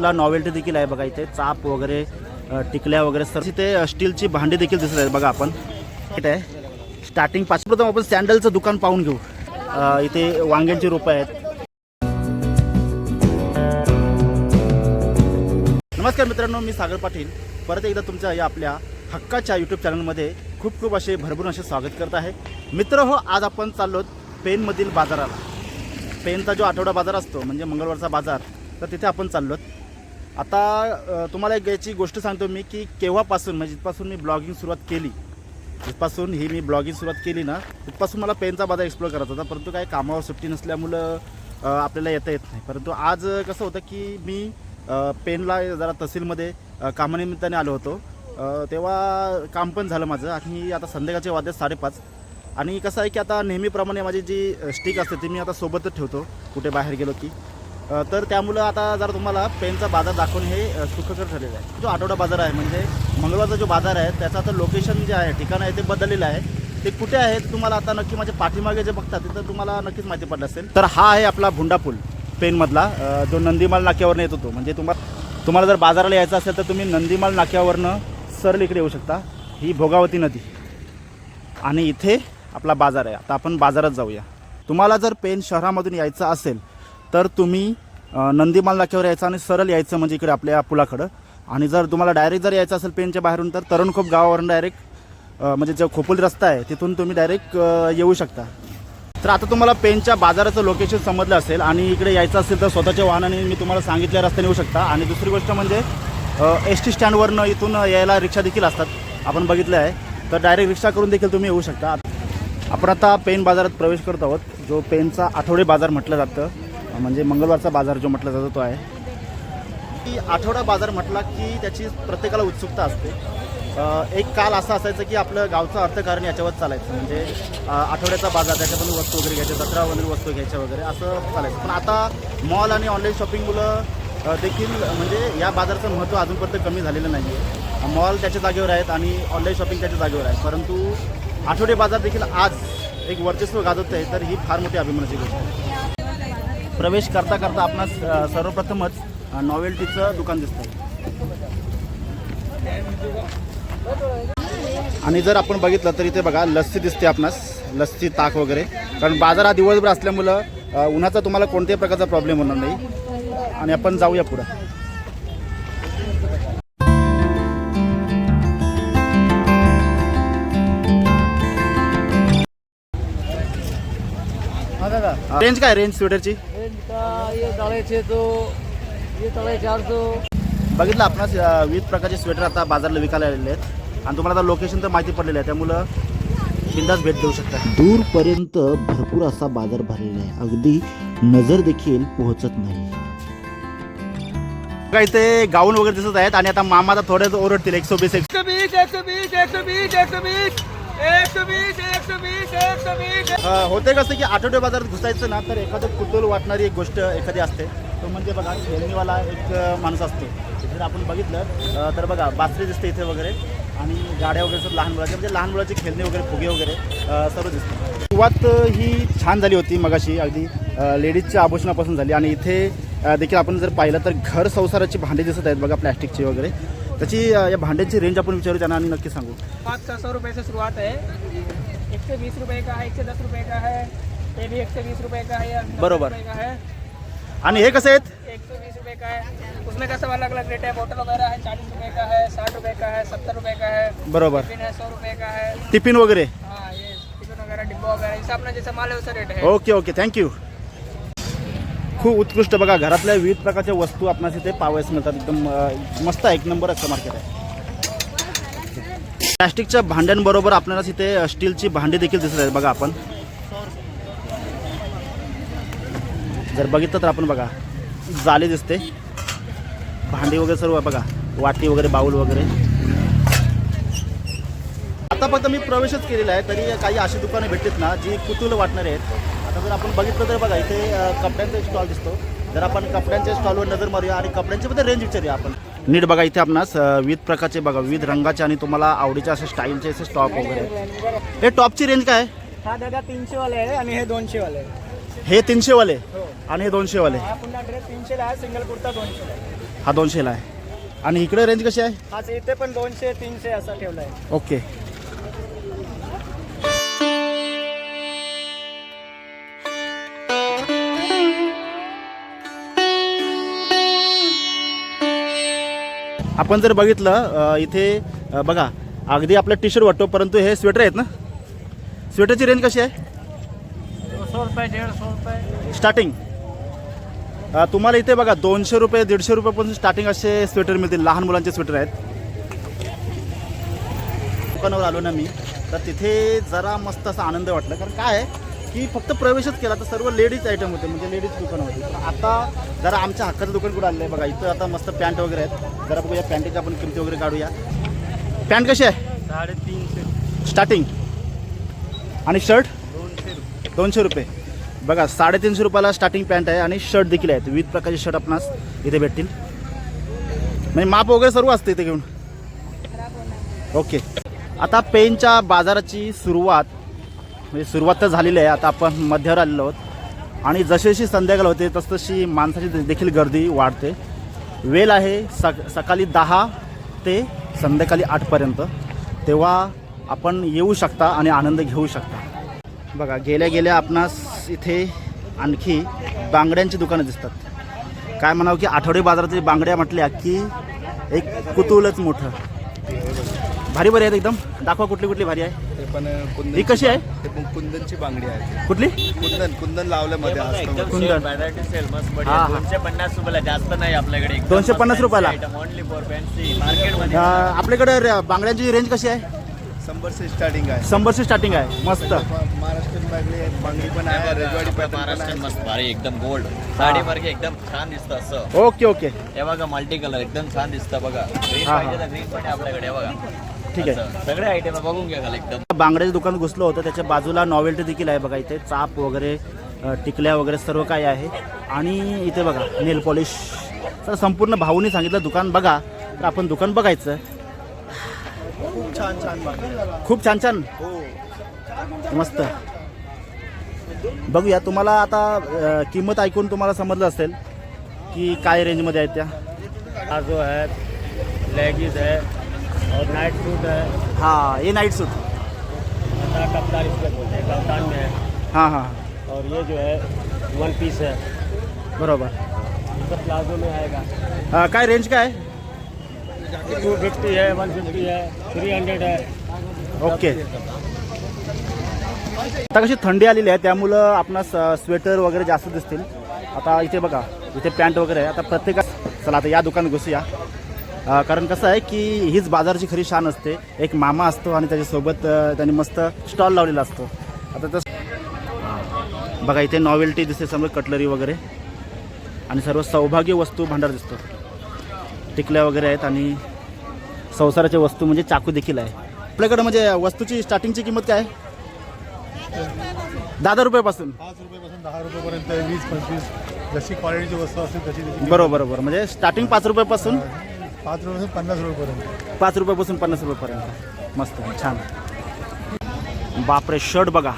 ला नॉवेल्टी देखील आहे बघा इथे. चाप वगैरे टिकल्या वगैरे सर इथे स्टीलची भांडी देखील दिसत आहेत बघा आपण. इथे आहे. स्टार्टिंग पाच प्रथम आपण सँडलचं दुकान पाहून घेऊ. इथे वांग्यांची रोपं आहेत. नमस्कार मित्रांनो मी सागर पाटील. परत एकदा तुमच्या या आपल्या हक्काच्या यूट्यूब चॅनलमध्ये खूप खूप असे भरभरून असे स्वागत करत आहे. मित्र हो आज आपण चाललो पेनमधील बाजाराला. पेनचा जो आठवडा बाजार असतो म्हणजे मंगळवारचा बाजार तर तिथे आपण चाललो आता तुम्हाला एक याची गोष्ट सांगतो मी की केव्हापासून म्हणजे जिथपासून मी ब्लॉगिंग सुरुवात केली जिथपासून ही मी ब्लॉगिंग सुरुवात केली ना तिथपासून मला पेनचा बाजार एक्सप्लोर करायचा होता. परंतु काय कामावर सुट्टी नसल्यामुळं आपल्याला येता येत नाही. परंतु आज कसं होतं की मी पेनला जरा तहसीलमध्ये कामानिमित्ताने आलो होतो. तेव्हा काम पण झालं माझं आणि आता संध्याकाळचे वाद्य साडेपाच. आणि कसं आहे की आता नेहमीप्रमाणे माझी जी स्टिक असते ती मी आता सोबतच ठेवतो कुठे बाहेर गेलो की. तर त्यामुळं आता जर तुम्हाला पेनचा बाजार दाखवून हे सुखकर ठरलेलं आहे. जो आठवडा बाजार आहे म्हणजे मंगळवारचा जो बाजार आहे त्याचं आता लोकेशन जे आहे ठिकाण आहे ते बदललेलं आहे. ते कुठे आहे तुम्हाला आता नक्की माझ्या पाठीमागे जे बघतात तिथं तुम्हाला नक्कीच माहिती पडलं असेल. तर हा आहे आपला भुंडा पूल पेनमधला. जो नंदीमाल नाक्यावरनं येत होतो. म्हणजे तुम्हाला तुम्हाला जर बाजाराला यायचं असेल तर तुम्ही नंदीमाल नाक्यावरनं सरळ इकडे येऊ शकता. ही भोगावती नदी. आणि इथे आपला बाजार आहे. आता आपण बाजारात जाऊया. तुम्हाला जर पेन शहरामधून यायचं असेल तर तुम्ही नंदीमाल नाक्यावर यायचं आणि सरळ यायचं म्हणजे इकडे आपल्या पुलाकडं. आणि जर तुम्हाला डायरेक्ट जर यायचं असेल पेनच्या बाहेरून तर तरणखोप गावावरून डायरेक्ट म्हणजे जो खोपोली रस्ता आहे तिथून तुम्ही डायरेक्ट येऊ शकता. तर आता तुम्हाला पेनच्या बाजाराचं लोकेशन समजलं असेल आणि इकडे यायचं असेल तर स्वतःच्या वाहनाने मी तुम्हाला सांगितल्या रस्त्याने येऊ शकता. आणि दुसरी गोष्ट म्हणजे एस टी स्टँडवरनं इथून यायला रिक्षा देखील असतात. आपण बघितलं आहे. तर डायरेक्ट रिक्षा करून देखील तुम्ही येऊ शकता. आपण आता पेन बाजारात प्रवेश करत आहोत. जो पेनचा आठवडे बाजार म्हटलं जातं. म्हणजे मंगळवारचा बाजार जो म्हटला जातो तो आहे. की आठवडा बाजार म्हटला की त्याची प्रत्येकाला उत्सुकता असते. एक काल असं असायचं की आपलं गावचं अर्थकारण याच्यावर चालायचं. म्हणजे आठवड्याचा बाजार त्याच्यातून वस्तू वगैरे घ्यायच्या जत्रा वगैरे वस्तू घ्यायच्या वगैरे असं चालायचं. पण आता मॉल आणि ऑनलाईन शॉपिंगमुळं मुलं देखील म्हणजे या बाजाराचं महत्त्व अजूनपर्यंत कमी झालेलं नाही आहे मॉल त्याच्या जागेवर आहेत आणि ऑनलाईन शॉपिंग त्याच्या जागेवर आहे. परंतु आठवडे बाजार देखील आज एक वर्चस्व गाजवत आहे तर ही फार मोठी अभिमानाची गोष्ट आहे. प्रवेश करता करता आपणास सर्वप्रथमच नॉवेल्टीचं दुकान दिसतं आणि जर आपण बघितलं तर इथे बघा लस्सी दिसते आपणास लस्सी ताक वगैरे. कारण बाजार हा दिवसभर असल्यामुळं उन्हाचा तुम्हाला कोणत्याही प्रकारचा प्रॉब्लेम होणार नाही. आणि आपण जाऊया पुढं. रेंज काय रेंज स्वेटरची ये ये सौ बघितलं आपणास अ, विविध प्रकारचे स्वेटर आता बाजारला विकायला आलेले आहेत. आणि तुम्हाला आता लोकेशन तर माहिती पडलेलं आहे. त्यामुळं बिंदास भेट देऊ शकता. दूरपर्यंत भरपूर असा बाजार भरलेला आहे. अगदी नजर देखील पोहोचत नाही. बघा इथे गाऊन वगैरे दिसत आहेत. आणि आता मामा आता थोड्याच ओरडतील. एकशे वीस एक एक सौ बीस एक सौ बीस एक होते कसं की आठवडे बाजारात घुसायचं ना तर एखादं कुतूल वाटणारी एक गोष्ट एखादी असते. तो म्हणजे बघा खेळणीवाला एक माणूस असतो. जर आपण बघितलं तर बघा बासरी दिसते इथे वगैरे आणि गाड्या वगैरे असतात लहान मुलाच्या म्हणजे लहान मुलाचे खेळणे वगैरे फुगे वगैरे सर्व दिसते. सुरुवात ही छान झाली होती मगाशी अगदी लेडीजच्या आभूषणापासून झाली. आणि इथे देखील आपण जर पाहिलं तर घर संसाराची भांडी दिसत आहेत बघा प्लॅस्टिकची वगैरे. त्याची या भांड्यांची रेंज आपण विचारू त्यांना आणि नक्की सांगू. पाँच सौ सौ रुपये से शुरुआत है एक सौ बीस रुपए का है एक सौ दस रुपये का है ये भी एक सौ बीस रुपए का है या बरोबर. का है आणि हे कसे आहेत? एक सौ बीस रुपए का है उसमें का सब अलग अलग रेट है बोतल वगैरह है चालीस रुपए का है साठ रुपए का है सत्तर रुपए का है बरोबर. टिफ़िन है सौ रुपए का है टिफ़िन वगैरे? हाँ ये टिफ़िन वगैरह डिब्बा वगैरह जैसा अपना जैसा माल है वैसा रेट है. Okay okay. थँक्यू खूप उत्कृष्ट बघा घरातल्या विविध प्रकारच्या वस्तू आपणास इथे पावायस मिळतात. एकदम मस्त आहे एक नंबर असं मार्केट आहे प्लॅस्टिकच्या भांड्यांबरोबर आपल्याला इथे स्टीलची भांडी देखील दिसत आहेत बघा आपण. जर बघितलं तर आपण बघा जाली दिसते. भांडी वगैरे सर्व बघा वाटी वगैरे बाऊल वगैरे. आता फक्त मी प्रवेशच केलेला आहे तरी काही अशी दुकानं भेटतात ना जी कुतूल वाटणारे आहेत. जर आपण बघितलं तर बघा इथे कपड्यांचा स्टॉल दिसतो. जर आपण कपड्यांच्या स्टॉलवर नजर मारूया आणि कपड्यांच्या मध्ये रेंज विचारूया आपण. नीट बघा इथे आपणास विविध प्रकारचे बघा विविध रंगाचे आणि तुम्हाला आवडीचे असे स्टाईलचे असे स्टॉक वगैरे. हे टॉपची रेंज काय आहे? हा दादा तीनशे वाले आहे आणि हे दोनशे वाले आहे. हे तीनशे वाले आणि हे दोनशे वाले हा पुन्हा ड्रेस तीनशेला आहे सिंगल कुर्ता दोनशेला आहे. हा दोनशेला आहे. आणि इकडे रेंज कशी आहे? हा इथे पण दोनशे तीनशे असा ठेवला आहे. ओके. आपण जर बघितलं इथे बघा अगदी आपलं टी शर्ट वाटतो परंतु हे स्वेटर आहेत ना? स्वेटरची रेंज कशी आहे? स्टार्टिंग तुम्हाला इथे बघा दोनशे रुपये दीडशे रुपयापासून स्टार्टिंग असे स्वेटर मिळतील लहान मुलांचे स्वेटर आहेत. दुकानावर आलो ना मी तर तिथे जरा मस्त असा आनंद वाटला. कारण काय आहे? की फक्त प्रवेशच केला तर सर्व लेडीज आयटम होते म्हणजे लेडीज दुकान होते. तर आता जरा आमच्या हक्काचं दुकान कुठं आलं आहे बघा इथं आता मस्त पॅन्ट वगैरे आहेत. जरा बघूया पॅन्टीच्या आपण किमती वगैरे काढूया. पॅन्ट कशी आहे? साडेतीनशे स्टार्टिंग आणि शर्ट दोनशे दोनशे रुपये. बघा साडेतीनशे रुपयाला स्टार्टिंग पॅन्ट आहे आणि शर्ट देखील आहेत. विविध प्रकारचे शर्ट आपणास इथे भेटतील. म्हणजे माप वगैरे सर्व असते इथे घेऊन. ओके आता पेनच्या बाजाराची सुरुवात म्हणजे सुरुवात तर झालेली आहे. आता आपण मध्यावर आलेलो आहोत. आणि जशी जशी संध्याकाळ होते तसतशी माणसाची देखील गर्दी वाढते. वेळ आहे सक सकाळी दहा ते संध्याकाळी आठपर्यंत तेव्हा आपण येऊ शकता आणि आनंद घेऊ शकता. बघा गेल्या गेल्या आपणास इथे आणखी बांगड्यांची दुकानं दिसतात. काय म्हणावं की आठवडे बाजारातील बांगड्या म्हटल्या की एक कुतूलच मोठं. भारी भारी आहेत एकदम. दाखवा कुठली कुठली भारी आहे. पण कुंदन ही कशी आहे? ते पण कुंदनची बांगडी आहे. कुठली? कुंदन कुंदन लावल्यामध्ये असतं कुंदन. व्हरायटी सेल मस्त बढिया. हा. दोनशे पन्नास रुपयाला जास्त नाही आपल्याकडे. एकदम 250 मस्त रुपयाला? fancy item, only for fancy. मार्केटमध्ये अं, आपल्याकडे रे- बांगड्यांची रेंज कशी आहे? शंभरचे स्टार्टिंग आहे. शंभरची स्टार्टिंग आहे. मस्त. महाराष्ट्रीयन बांगडी पण आहे रेजवाडी आपलं पॅटर्न पण महाराष्ट्रीयन आहे मस्त भारी एकदम गोल्ड छान दिसतं असं. Okay okay. हे बघा मल्टी कलर एकदम छान दिसतं बघा. ग्रीन हा, हा. पाहिजे तर ग्रीन पण आहे आपल्याकडे हे बघा. ठीक आहे. सगळे आयटम बघून घ्या खाली एकदम. बांगड्याचं दुकान घुसलं होतं त्याच्या बाजूला नॉवेल्टी देखील आहे बघा इथे. चाप वगैरे अ, टिकल्या वगैरे सर्व काय आहे. आणि इथे बघा नेल पॉलिश तर संपूर्ण भाऊनी सांगितलं दुकान बघा. तर आपण दुकान बघायचं. खूप छान छान. बांगडी खूप छान छान हो मस्त. बघूया तुम्हाला आता अ, किंमत ऐकून तुम्हाला समजलं असेल की काय रेंजमध्ये आहेत त्या? प्लाजो है लेगीज है और नाइट सूट है। हां हे नाईट सूट हैं में है। हां हां। और ये जो है वन पीस है। बरोबर। ये प्लाजो में आएगा। अ, काय रेंज काय टू फिफ्टी है वन फिफ्टी है थ्री हंड्रेड है। ओके आता कशी थंडी आलेली आहे त्यामुळं आपणास स्वेटर वगैरे जास्त दिसतील. आता इथे बघा इथे पॅन्ट वगैरे आहे. आता प्रत्येका चला आता या दुकानात घुसूया. कारण कसं आहे की हीच बाजारची खरी शान असते. एक मामा असतो आणि त्याच्यासोबत त्यांनी मस्त स्टॉल लावलेला असतो. आता तस बघा इथे नॉवेल्टी दिसते समोर कटलरी वगैरे. आणि सर्व सौभाग्य वस्तू भांडार दिसतो. टिकल्या वगैरे आहेत आणि संसाराच्या वस्तू म्हणजे चाकू देखील आहे. आपल्याकडे म्हणजे वस्तूची स्टार्टिंगची किंमत काय आहे? दहा रुपयापासून. पाच रुपयापासून दहा रुपयापर्यंत वीस पंचवीस. जशी क्वालिटीची वस्तू असते तशी बरोबर बरोबर. म्हणजे स्टार्टिंग पाच रुपयापासून पाच रुपयापासून पन्नास रुपयापर्यंत. पाच रुपयापासून पन्नास रुपयापर्यंत. मस्त छान. बापरे शर्ट बघा.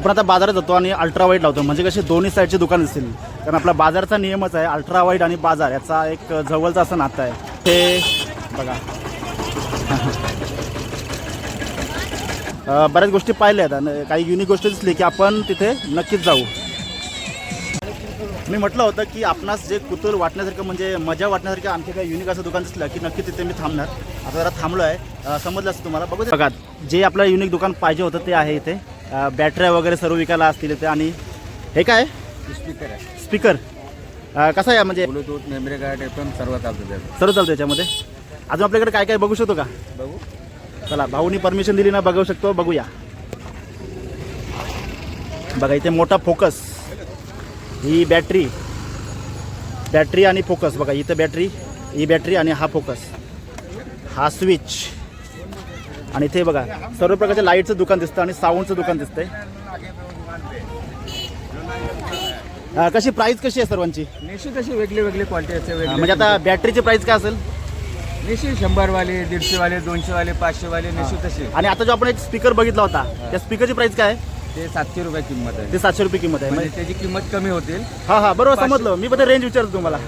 आपण आता बाजारात जातो आणि अल्ट्रा वाईट लावतो. म्हणजे कसे दोन्ही साईडचे दुकान असतील कारण आपला बाजारचा नियमच आहे अल्ट्रा वाईट आणि बाजार याचा एक जवळचा असं नातं आहे. ते बघा. बऱ्याच गोष्टी पाहिल्या आहेत आणि काही युनिक गोष्टी दिसली की आपण तिथे नक्कीच जाऊ. मी म्हटलं होतं की आपणास जे कुतूल वाटण्यासारखं म्हणजे मजा वाटण्यासारखं आणखी काही युनिक असं दुकान दिसलं की नक्की तिथे मी थांबणार. आता जरा थांबलो आहे समजलं असं तुम्हाला. बघू बघा जे आपल्याला युनिक दुकान पाहिजे होतं ते आहे इथे. बॅटऱ्या वगैरे सर्व विकायला असतील इथे आणि हे काय? स्पीकर आहे. स्पीकर कसं आहे म्हणजे? ब्लूटूथ मेमरी कार्ड सर्व चालतं सर्व चालतं याच्यामध्ये. अजून आपल्याकडे काय काय बघू शकतो का? बघू. चला भाऊनी परमिशन दिली ना बघू शकतो बघूया. बघा इथे मोठा फोकस ही बॅटरी बॅटरी आणि फोकस बघा इथं बॅटरी ही बॅटरी आणि हा फोकस हा स्विच आणि इथे बघा सर्व प्रकारच्या लाईटचं दुकान दिसतं आणि साऊंडचं दुकान दिसतंय. कशी प्राइस कशी आहे सर्वांची? निश्चित अशी वेगळी वेगळी क्वालिटी असते म्हणजे आता बॅटरीची प्राइस काय असेल? निश्चित शंभर वाले दीडशे वाले दोनशे वाले पाचशे वाले निश्चित अशी आणि आता जो आपण एक स्पीकर बघितला होता त्या स्पीकरची प्राइस काय? आहे ते सातशे रुपये किंमत आहे. ते सातशे रुपये किंमत आहे. म्हणजे म्हणजे त्याची किंमत कमी होतील. हा हा बरोबर समजलं. मी बद्दल रेंज विचारतो तुम्हाला.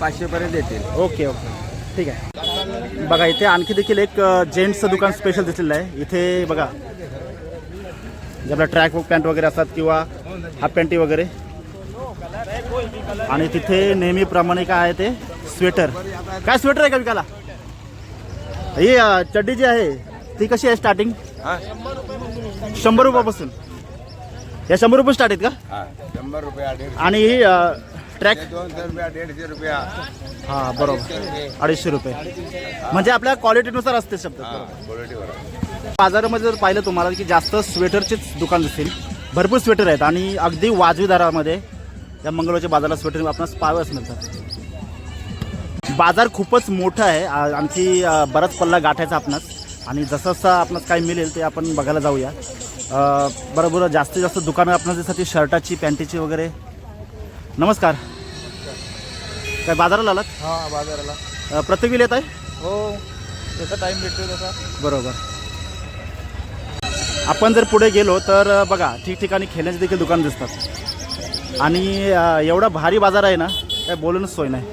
पाचशे पर्यंत येतील. Okay okay. ठीक आहे. बघा इथे आणखी देखील एक जेंट्सचं दुकान स्पेशल दिसलेलं आहे. इथे बघा जे आपला ट्रॅक पॅन्ट वगैरे असतात किंवा हाफ पॅन्टी वगैरे. आणि तिथे नेहमीप्रमाणे काय आहे ते? स्वेटर. काय स्वेटर आहे का विकायला? ही चड्डी जी आहे ती कशी आहे स्टार्टिंग शंभर रुपयापासून. या शंभर रुपये स्टार्ट आहेत का? शंभर रुपया आणि ही ट्रॅक दोनशे रुपया दीडशे रुपया. हा बरोबर. अडीचशे रुपये. म्हणजे आपल्या क्वालिटीनुसार असते शब्द. बाजारामध्ये जर पाहिलं तुम्हाला की जास्त स्वेटरचेच दुकान दिसतील भरपूर स्वेटर आहेत आणि अगदी वाजवी दरामध्ये या मंगळवारच्या बाजाराला स्वेटर आपणास पाहाव्यास मिळतात. बाजार खूपच मोठा आहे. आणखी बराच पल्ला गाठायचा आपणास. आणि जसं जसं आपणास काय मिळेल ते आपण बघायला जाऊया. बरोबर जास्तीत जास्त दुकानं आपणास दिसतात ती शर्टाची पॅन्टीची वगैरे. नमस्कार. काय बाजाराला आलात? हा बाजाराला. प्रत्येक वेळी येत आहे? हो जसा टाइम भेटतो तसा. बरोबर. आपण जर पुढे गेलो तर बघा ठिकठिकाणी खेळण्याचे देखील दुकान दिसतात. आणि एवढा भारी बाजार आहे ना काय बोलूनच सोय नाही.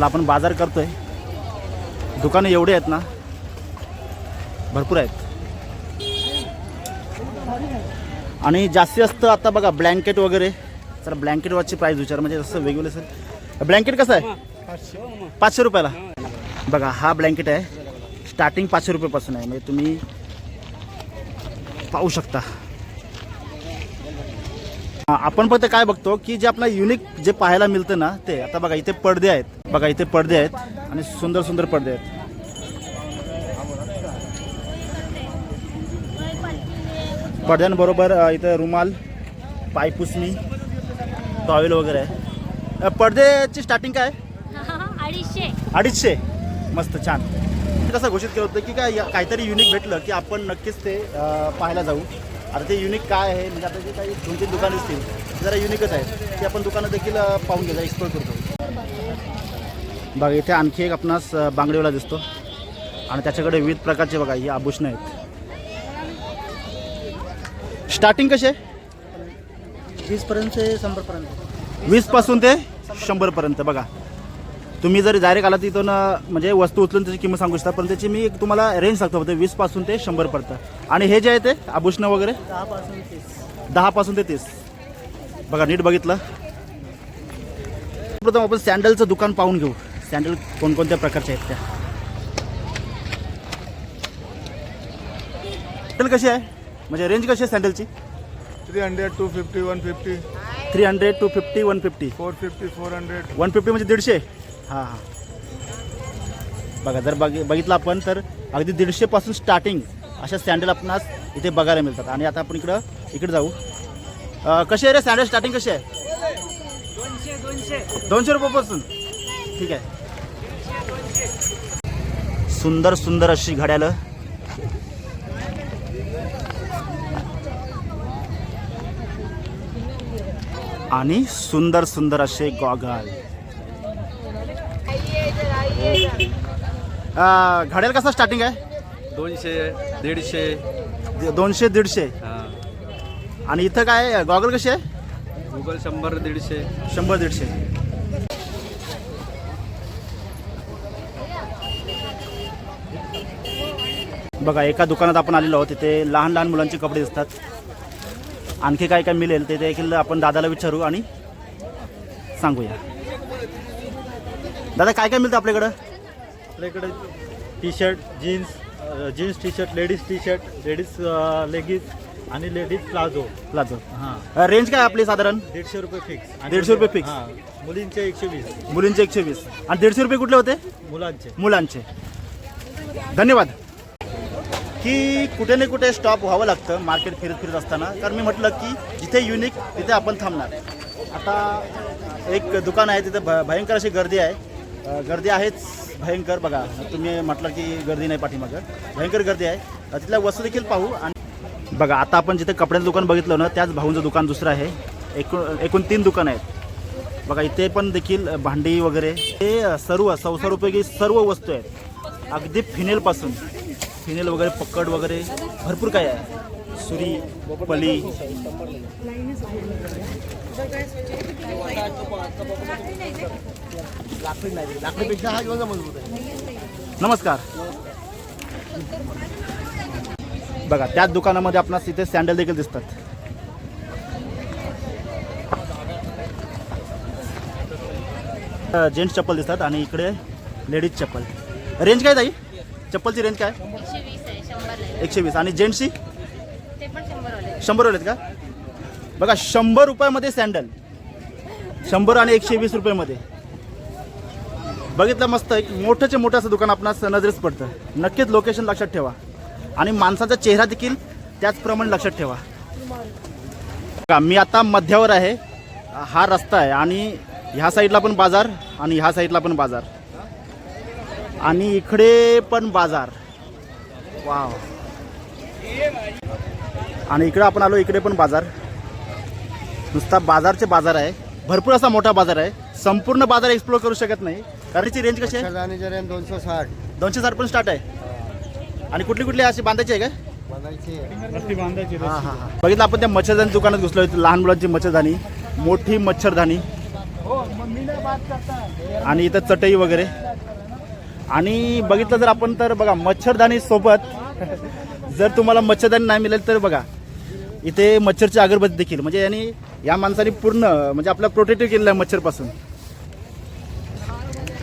चला आपण बाजार करतोय. दुकानं एवढे आहेत ना भरपूर आहेत. आणि जास्तीत जास्त आता बघा ब्लँकेट वगैरे. तर ब्लँकेटवरची प्राईस विचार म्हणजे जसं वेगवेगळे असेल ब्लँकेट कसं आहे? पाचशे रुपयाला. बघा हा ब्लँकेट आहे. स्टार्टिंग पाचशे रुपयेपासून आहे. म्हणजे तुम्ही पाहू शकता. आपण फक्त काय बघतो की जे आपला युनिक जे पाहायला मिळतं ना ते आता बघा इथे पडदे आहेत. बघा इथे पडदे आहेत आणि सुंदर सुंदर पडदे आहेत. पडद्यांबरोबर इथं रुमाल पायपुसणी टॉवेल वगैरे आहे. पडद्याची स्टार्टिंग काय? अडीचशे. अडीचशे. मस्त छान. कसं घोषित केलं होतं की काय काहीतरी युनिक भेटलं की आपण नक्कीच ते पाहायला जाऊ. आता ते युनिक काय आहे? म्हणजे आता जे काही दोन तीन दुकानं असतील जरा युनिकच आहेत ते आपण दुकानं देखील पाहून घ्यायला एक्सप्लोर करतो बघा इथे आणखी एक आपणास बांगडेवाला दिसतो. आणि त्याच्याकडे विविध प्रकारचे बघा ही आभूषणं आहेत. स्टार्टिंग कशी आहे? वीसपर्यंत ते शंभरपर्यंत. वीसपासून ते शंभरपर्यंत बघा. तुम्ही जर डायरेक्ट आला तिथून म्हणजे वस्तू उचलून त्याची किंमत सांगू शकता पण त्याची मी तुम्हाला रेंज सांगतो फक्त वीसपासून ते शंभरपर्यंत आणि हे जे आहे ते आभूषणं वगैरे? तीस दहापासून ते तीस. बघा नीट बघितलं. प्रथम आपण सँडलचं दुकान पाहून घेऊ. सँडल कोणकोणत्या प्रकारचे आहेत त्या? सँडल कशी आहे? म्हणजे रेंज कशी आहे सँडलची three hundred two fifty one fifty three hundred two fifty one fifty four fifty four hundred one fifty म्हणजे दीडशे? हां. हां बघा जर बघ बघितलं आपण तर अगदी दीडशेपासून स्टार्टिंग अशा सँडल आपणास इथे बघायला मिळतात. आणि आता आपण इकडं इकडे जाऊ. कशी आहे रे सँडल स्टार्टिंग कशी आहे? दोनशे रुपयापासून. ठीक आहे. सुंदर सुंदर अशी घड्यालं. आणि सुंदर सुंदर असे गॉगल घड्याळ कसा स्टार्टिंग आहे? दोनशे दीडशे. दि- दोनशे दीडशे. आणि इथं काय गॉगल कशी आहे? गुगल शंभर दीडशे. शंभर दीडशे. बघा एका दुकानात आपण आलेलो आहोत. तिथे लहान लहान मुलांचे कपडे दिसतात. आणखी काय काय मिळेल ते देखील आपण दादाला विचारू आणि सांगूया. दादा काय काय मिळतं आपल्याकडं? आपल्याकडे T shirt jeans jeans T shirt ladies T shirt ladies leggings आणि लेडीज प्लाझो प्लाझो हां. रेंज काय आपली साधारण? दीडशे रुपये फिक्स दीडशे रुपये fix? हां. मुलींचे एकशे वीस. मुलींचे एकशे वीस. आणि दीडशे रुपये कुठले होते? मुलांचे. मुलांचे. धन्यवाद. की कुठे ना कुठे स्टॉप व्हावं लागतं मार्केट फिरत फिरत असताना. कारण मी म्हटलं की जिथे युनिक तिथे आपण थांबणार. आता एक दुकान आहे तिथे भ भयंकर अशी गर्दी आहे. गर्दी आहेच भयंकर बघा. तुम्ही म्हटलं की गर्दी नाही पाठीमागं. भयंकर गर्दी आहे. तिथल्या वस्तू देखील पाहू आणि बघा आता आपण जिथे कपड्याचं दुकान बघितलं ना त्याच भाऊंचं दुकान दुसरं आहे. एकूण एकूण तीन दुकानं आहेत. बघा इथे पण देखील भांडी वगैरे. हे सर्व संसारोपयोगी सर्व वस्तू आहेत. अगदी फिनेलपासून फिनेल वगैरे पकड वगैरे भरपूर काय आहे. सुरी पली. नमस्कार. बघा त्याच दुकानामध्ये आपणास इथे सँडल देखील दिसतात. जेंट्स चप्पल दिसतात आणि इकडे लेडीज चप्पल. रेंज काय ताई? चप्पलची रेंज काय? एकशे वीस. आणि जेंट्सची शंभर वाले आहेत का? बघा शंभर रुपयामध्ये सँडल शंभर आणि एकशे वीस रुपयामध्ये. बघितलं मस्त एक मोठंचे मोठं असं दुकान आपणास नजरेस पडतं. नक्कीच लोकेशन लक्षात ठेवा. आणि माणसाचा चेहरा देखील त्याचप्रमाणे लक्षात ठेवा. का मी आता मध्यावर आहे. हा रस्ता आहे आणि ह्या साईडला पण बाजार आणि ह्या साईडला पण बाजार. आणि इकडे पण बाजार. वाव आणि इकडं आपण आलो इकडे पण बाजार. नुसता बाजारचे बाजार आहे. भरपूर असा मोठा बाजार आहे. संपूर्ण बाजार एक्सप्लोर करू शकत नाही. कारण याची रेंज कशी आहे? दोनशे साठ. दोनशे साठ पण स्टार्ट आहे. आणि कुठली कुठली अशी बांधायची आहे बनायची रस्ती बांधायची हा हा हा. बघितलं आपण त्या मच्छरदानी दुकानात घुसलो लहान मुलांची मच्छरदानी. मोठी मच्छरदानी. आणि इथं चटई वगैरे. आणि बघितलं जर आपण तर बघा मच्छरदानी सोबत जर तुम्हाला मच्छरदानी नाही मिळेल तर बघा इथे मच्छरची अगरबत्ती देखील. म्हणजे यांनी या माणसाने पूर्ण म्हणजे आपला प्रोटेक्टिव्ह केलेलं आहे मच्छरपासून.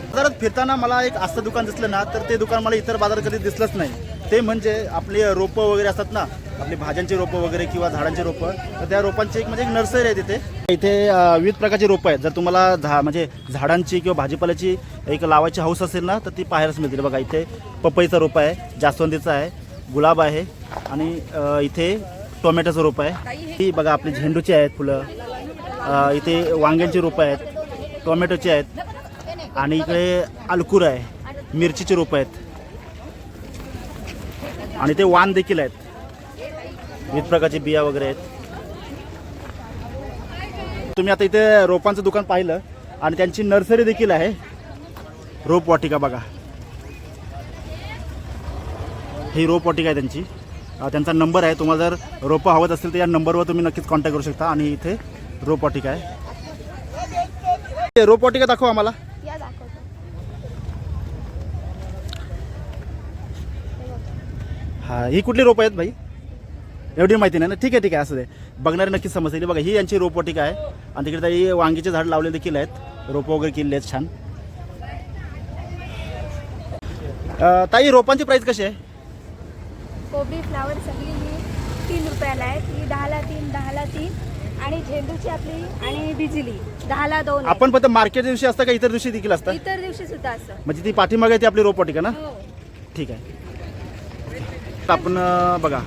बाजारात फिरताना मला एक असं दुकान दिसलं ना तर ते दुकान मला इतर बाजारात कधी दिसलंच नाही. ते म्हणजे आपले रोपं वगैरे असतात ना आपली भाज्यांची रोपं वगैरे किंवा झाडांची रोपं तर त्या रोपांची एक म्हणजे एक नर्सरी आहे तिथे. इथे विविध प्रकारची रोपं आहेत. जर तुम्हाला झा म्हणजे झाडांची किंवा भाजीपाल्याची एक लावायची हाऊस असेल ना तर ती पाहायलाच मिळतील. बघा इथे पपईचं रोपं आहे जास्वंदीचं आहे गुलाब आहे आणि इथे टोमॅटोचं रोपं आहे. ही बघा आपली झेंडूची आहेत फुलं. इथे वांग्यांची रोपं आहेत टोमॅटोची आहेत. आणि इकडे अलकुर आहे. मिरचीचे रोपं आहेत. आणि ते वाण देखील आहेत. विविध प्रकारची बिया वगैरे आहेत. तुम्ही आता इथे रोपांचं दुकान पाहिलं आणि त्यांची नर्सरी देखील आहे. रोप वाटिका बघा. ही रोप वाटिका आहे त्यांची. त्यांचा नंबर आहे. तुम्हाला जर रोपं हवत असेल तर या नंबरवर तुम्ही नक्कीच कॉन्टॅक्ट करू शकता आणि इथे रोप वाटिका आहे. ते रोप वाटिका आम्हाला या दाखवतो हा ही कुठली रोपं आहेत भाई? एवढी माहिती नाही ना? ठीक आहे ठीक आहे असं दे. बघणारे नक्कीच समजतील. बघा ही यांची रोपवाटिका आहे. आणि तिकडे ताई वांगीचे झाड लावलेले देखील आहेत. रोपं वगैरे केलेली आहेत छान. ताई रोपांची प्राईस कशी आहे? कोबरी फ्लावर सगळी ही तीन रुपयाला आहे. ती दहाला तीन दहाला तीन. आणि झेंडूची आपली आणि बिजली दहाला दोन आहे. आपण फक्त मार्केट दिवशी असतं का इतर दिवशी देखील असतं? इतर दिवशी सुद्धा असं म्हणजे ती पाठीमागे ती आपली रोपवाटिका ना? हो. ठीक आहे. तर आपण बघा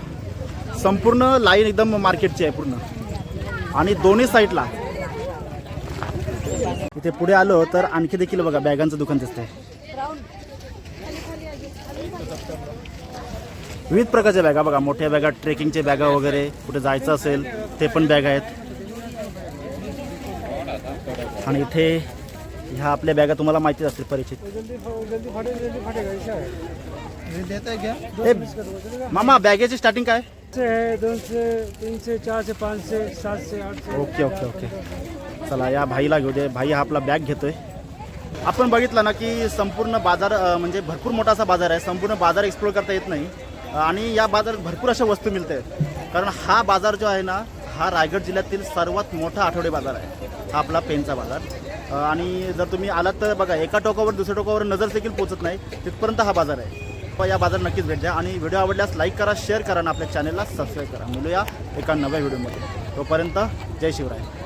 संपूर्ण लाईन एकदम मार्केटची आहे पूर्ण. आणि दोन्ही साईडला. इथे पुढे आलो तर आणखी देखील बघा बॅगांचं दुकान दिसतंय. विविध प्रकारच्या बॅगा बघा मोठ्या बॅगा ट्रेकिंगच्या बॅगा वगैरे कुठे जायचं असेल ते पण बॅग आहेत. आणि इथे ह्या आपल्या बॅगा तुम्हाला माहितीच असतील परिचित. मामा बॅगेची स्टार्टिंग काय? दोनशे तीनशे चारशे पाचशे सातशे आठशे. Okay okay okay. चला या भाईला घेऊ दे. भाई हा आपला बॅग घेतोय. आपण बघितलं ना की संपूर्ण बाजार म्हणजे भरपूर मोठा असा बाजार आहे. संपूर्ण बाजार एक्सप्लोर करता येत नाही. आणि या बाजारात भरपूर अशा वस्तू मिळत. आहेत कारण हा बाजार जो आहे ना हा रायगड जिल्ह्यातील सर्वात मोठा आठवडे बाजार आहे. हा आपला पेनचा बाजार. आणि जर तुम्ही आलात तर बघा एका टोकावर दुसऱ्या टोकावर नजर देखील पोचत नाही. तिथपर्यंत हा बाजार आहे. हो, या बाजार नक्कीच भेट द्या. आणि व्हिडिओ आवडल्यास लाईक करा शेअर करा आणि आपल्या चॅनलला सबस्क्राईब करा. मिळूया एका नव्या व्हिडिओमध्ये. तोपर्यंत जय शिवराय.